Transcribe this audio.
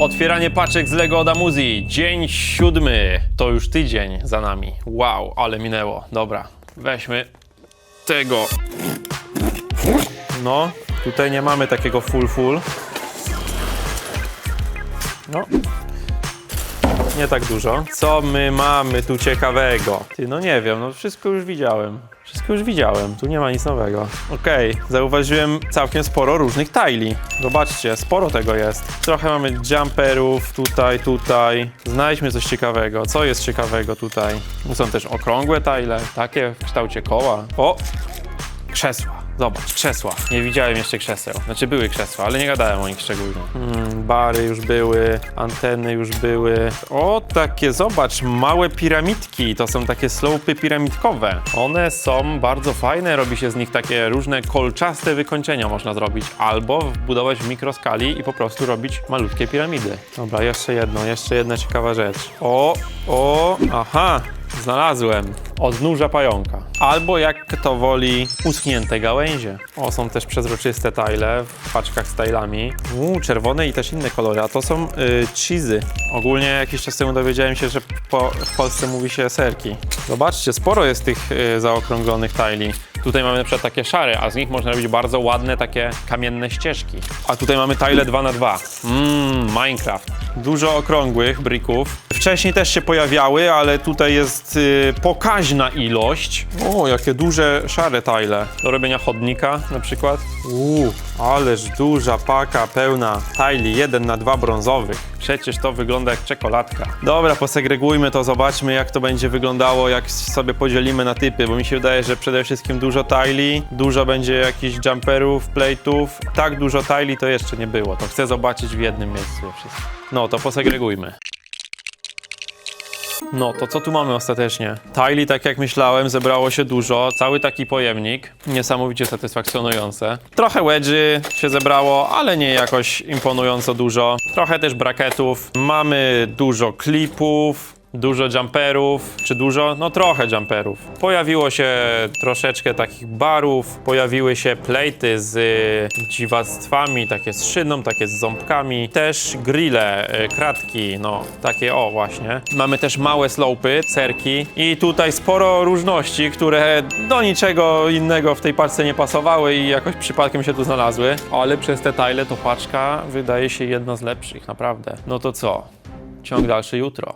Otwieranie paczek z Lego od. Dzień siódmy. To już tydzień za nami. Wow, ale minęło. Dobra, weźmy tego. No, tutaj nie mamy takiego full full. No. Nie tak dużo. Co my mamy tu ciekawego? Ty, no nie wiem, no wszystko już widziałem. Wszystko już widziałem, tu nie ma nic nowego. Okej, zauważyłem całkiem sporo różnych tajli. Zobaczcie, sporo tego jest. Trochę mamy jumperów tutaj, tutaj. Znajdźmy coś ciekawego. Co jest ciekawego tutaj? Są też okrągłe tajle, takie w kształcie koła. O, Krzesła. Zobacz, krzesła. Nie widziałem jeszcze krzeseł. Znaczy były krzesła, ale nie gadałem o nich szczególnie. Hmm, bary już były, anteny już były. O, takie, zobacz, małe piramidki. To są takie slopy piramidkowe. One są bardzo fajne, robi się z nich takie różne kolczaste wykończenia można zrobić. Albo wbudować w mikroskali i po prostu robić malutkie piramidy. Dobra, jeszcze jedno, jeszcze jedna ciekawa rzecz. O, o, aha, Znalazłem odnóża pająka. Albo jak kto woli, uschnięte gałęzie. O, są też przezroczyste tajle w paczkach z tajlami. Uuu, czerwone i też inne kolory, a to są y, cheesy. Ogólnie jakiś czas temu dowiedziałem się, że po, w Polsce mówi się serki. Zobaczcie, sporo jest tych y, zaokrąglonych tajli. Tutaj mamy na przykład takie szare, a z nich można robić bardzo ładne takie kamienne ścieżki. A tutaj mamy tile 2 na 2 Mmm, Minecraft. Dużo okrągłych brików. Wcześniej też się pojawiały, ale tutaj jest y, pokaźna ilość. O, jakie duże szare tile. Do robienia chodnika na przykład. Uuu, ależ duża paka pełna tajli 1 na 2 brązowych. Przecież to wygląda jak czekoladka. Dobra, posegregujmy to, zobaczmy jak to będzie wyglądało, jak sobie podzielimy na typy, bo mi się wydaje, że przede wszystkim dużo tajli, dużo będzie jakichś jumperów, plate'ów. Tak dużo tajli to jeszcze nie było. To chcę zobaczyć w jednym miejscu. No, to posegregujmy. No, to co tu mamy ostatecznie? Tajli, tak jak myślałem, zebrało się dużo. Cały taki pojemnik. Niesamowicie satysfakcjonujące. Trochę wedży się zebrało, ale nie jakoś imponująco dużo. Trochę też braketów. Mamy dużo klipów. Dużo jumperów, czy dużo? No trochę jumperów. Pojawiło się troszeczkę takich barów, pojawiły się plejty z dziwactwami, takie z szyną, takie z ząbkami, też grille, y, kratki, no takie o właśnie. Mamy też małe slopy, cerki i tutaj sporo różności, które do niczego innego w tej paczce nie pasowały i jakoś przypadkiem się tu znalazły, ale przez te tile to paczka wydaje się jedna z lepszych, naprawdę. No to co? Ciąg dalszy jutro.